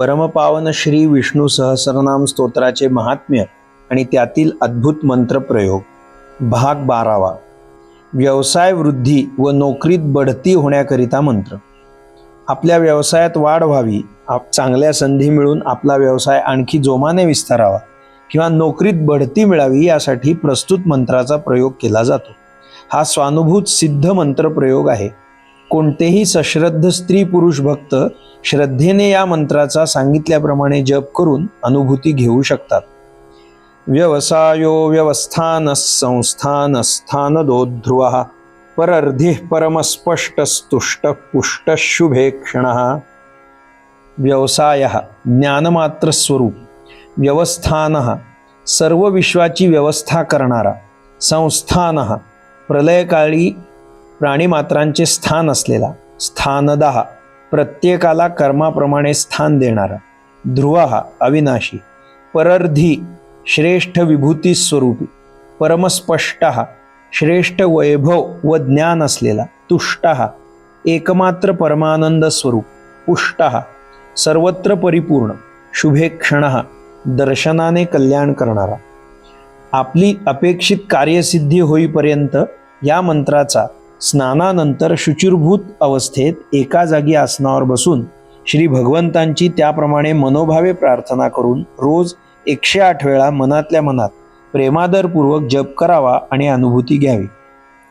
परमपावन श्री विष्णू सहस्रनाम स्तोत्राचे महात्म्य आणि त्यातील अद्भुत मंत्रप्रयोग भाग बारावा. व्यवसाय वृद्धी व नोकरीत बढती होण्याकरिता मंत्र. आपल्या व्यवसायात वाढ व्हावी आप चांगल्या संधी मिळून आपला व्यवसाय आणखी जोमाने विस्तारावा. किंवा नोकरीत बढती मिळावी यासाठी प्रस्तुत मंत्राचा प्रयोग केला जातो. हा स्वानुभूत सिद्ध मंत्रप्रयोग आहे. कोणतेही सश्रद्ध स्त्री पुरुष भक्त श्रद्धेने या मंत्राचा सांगितल्याप्रमाणे जप करून अनुभूती घेऊ शकतात. व्यवसायो व्यवस्थान संस्थान स्थानदोध्रुव परमस्पष्ट परमस्पष्टस्तुष्ट पुष्ट शुभे क्षण व्यवसाय ज्ञानमात्रस्वरूप। व्यवस्थान सर्व विश्वाची व्यवस्था करणारा संस्थान प्रलयकाळी प्राणीमात्रांचे स्थान असलेला स्थानदहा प्रत्येकाला कर्माप्रमाणे स्थान देणारा ध्रुव अविनाशी परर्धी श्रेष्ठ विभूती स्वरूपी परमस्पष्ट श्रेष्ठ वैभव व ज्ञान असलेला तुष्ट एकमात्र परमानंद स्वरूप पुष्ट सर्वत्र परिपूर्ण शुभे क्षण दर्शनाने कल्याण करणारा. आपली अपेक्षित कार्यसिद्धी होईपर्यंत या मंत्राचा स्नानानंतर शुचिरभूत अवस्थेत एका जागी आसनावर बसून श्री भगवंतांची त्याप्रमाणे मनोभावे प्रार्थना करून रोज एकशे आठ वेळा मनातल्या मनात प्रेमादरपूर्वक जप करावा आणि अनुभूती घ्यावी.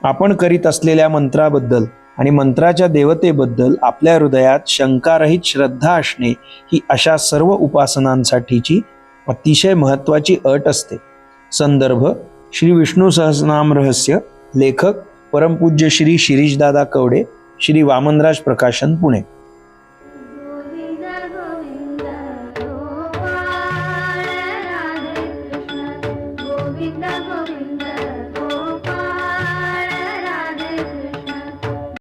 आपण करीत असलेल्या मंत्राबद्दल आणि मंत्राच्या देवतेबद्दल आपल्या हृदयात शंकारहित श्रद्धा असणे ही अशा सर्व उपासनांसाठीची अतिशय महत्वाची अट असते. संदर्भ श्री विष्णू सहस्रनाम रहस्य लेखक परमपूज्य श्री शिरीषदादा कवडे श्री वामनराज प्रकाशन पुणे. गोविंद गोविंद गोविंद गोविंद.